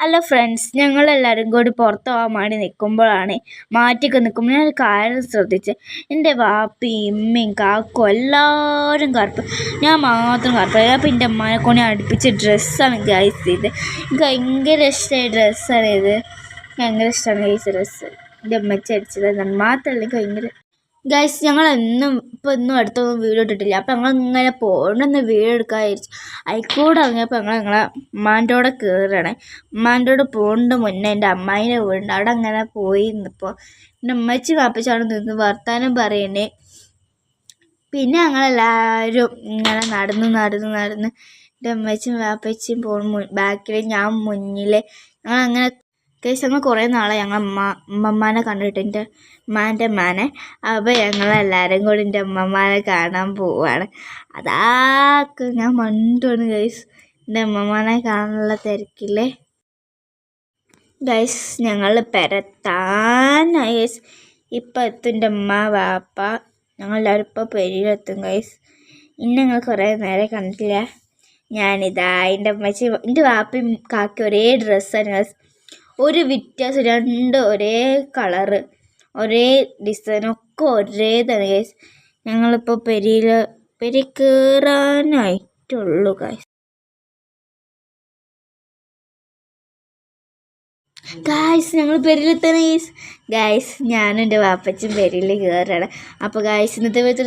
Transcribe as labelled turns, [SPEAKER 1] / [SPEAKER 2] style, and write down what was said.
[SPEAKER 1] Hello friends ഞങ്ങളെല്ലാവരും കൂടി പുറത്ത് പോകാൻ വേണ്ടി നിൽക്കുമ്പോഴാണ് മാറ്റിയൊക്കെ നിൽക്കുമ്പോൾ ഞാൻ കാര്യം ശ്രദ്ധിച്ച്. എന്റെ വാപ്പി ഉമ്മയും കാക്കും എല്ലാവരും കറുപ്പ്. ഞാൻ മാത്രം കറുപ്പ്. അപ്പോൾ എന്റെ അമ്മനെ കൊണ്ട് അടുപ്പിച്ച ഡ്രസ്സാണ് ഗൈസ് ഇത് എനിക്ക് ഭയങ്കര ഇഷ്ടമായ ഡ്രസ്സാണ് ഇത്. ഭയങ്കര ഇഷ്ടമാണ് ഗൈസ് ഡ്രസ്സ് എന്റെ അമ്മച്ചി അടിച്ചത്. എന്നാൽ മാത്രമല്ല എനിക്ക് ഭയങ്കര ഗൈസ് ഞങ്ങൾ എന്നും ഇപ്പോൾ ഇന്നും അടുത്തൊന്നും വീഡിയോ ഇട്ടിട്ടില്ല. അപ്പോൾ ഞങ്ങൾ ഇങ്ങനെ പോകണമെന്ന് വീഡിയോ എടുക്കാതിരിച്ചു അയക്കൂടെ ഇറങ്ങിയപ്പോൾ ഞങ്ങൾ ഞങ്ങളെ ഉമ്മാന്റെ കയറുകയാണ് ഉമ്മാന്റെ കൂടെ മുന്നേ. എന്റെ അമ്മായിന്റെ വീടുണ്ട്. അവിടെ അങ്ങനെ പോയി നിന്നപ്പോൾ എന്റെ ഉമ്മച്ചി വാപ്പച്ചി നിന്ന് വർത്താനം പറയണേ. പിന്നെ ഞങ്ങളെല്ലാവരും ഇങ്ങനെ നടന്ന് നടന്ന് നടന്ന് എന്റെ അമ്മച്ചും വാപ്പച്ചിയും പോകും ബാക്കിൽ ഞാൻ മുന്നിൽ ഞങ്ങൾ അങ്ങനെ കേസ് ഞങ്ങൾ കുറേ നാളെ ഞങ്ങൾ അമ്മ ഉമ്മമ്മാനെ കണ്ടിട്ട് എന്റെ ഉമ്മാന്റെ ഉമ്മാനെ. അപ്പോൾ ഞങ്ങളെല്ലാവരും കൂടി എന്റെ ഉമ്മമ്മാനെ കാണാൻ പോവാണ്. അതാക്ക് ഞാൻ മണ്ടാണ് ഗൈസ് എന്റെ ഉമ്മമ്മാനെ കാണാനുള്ള തിരക്കില്ലേ? ഗൈസ് ഞങ്ങൾ പെരത്താനായി ഗൈസ് ഇപ്പം എത്തും എന്റെ ഉമ്മ വാപ്പ. ഞങ്ങളെല്ലാവരും ഇപ്പോൾ പെരിയിലെത്തും ഗൈസ് ഇന്ന് ഞങ്ങൾ കുറേ നേരെ കണ്ടില്ല ഞാനിതാ എന്റെ അമ്മച്ചി എന്റെ വാപ്പയും കാക്കി ഒരേ ഡ്രസ്സാണ് ഗൈസ് ഒരു വ്യത്യാസം രണ്ട് ഒരേ കളറ് ഒരേ ഡിസൈൻ ഒക്കെ ഒരേ തന്നെ ഗൈസ് ഞങ്ങളിപ്പോൾ പെരിയിൽ പെരി കയറാനായിട്ടുള്ളൂ ഗൈസ് ഗായ്സ് ഞങ്ങൾ പെരിയിലെത്തണം ഗൈസ് ഗായ്സ് ഞാനും എന്റെ വാപ്പച്ചും പെരിയിൽ കയറുകയാണ് അപ്പോൾ ഗായ്സ് ഇന്നത്തെ വെച്ചിട്ട്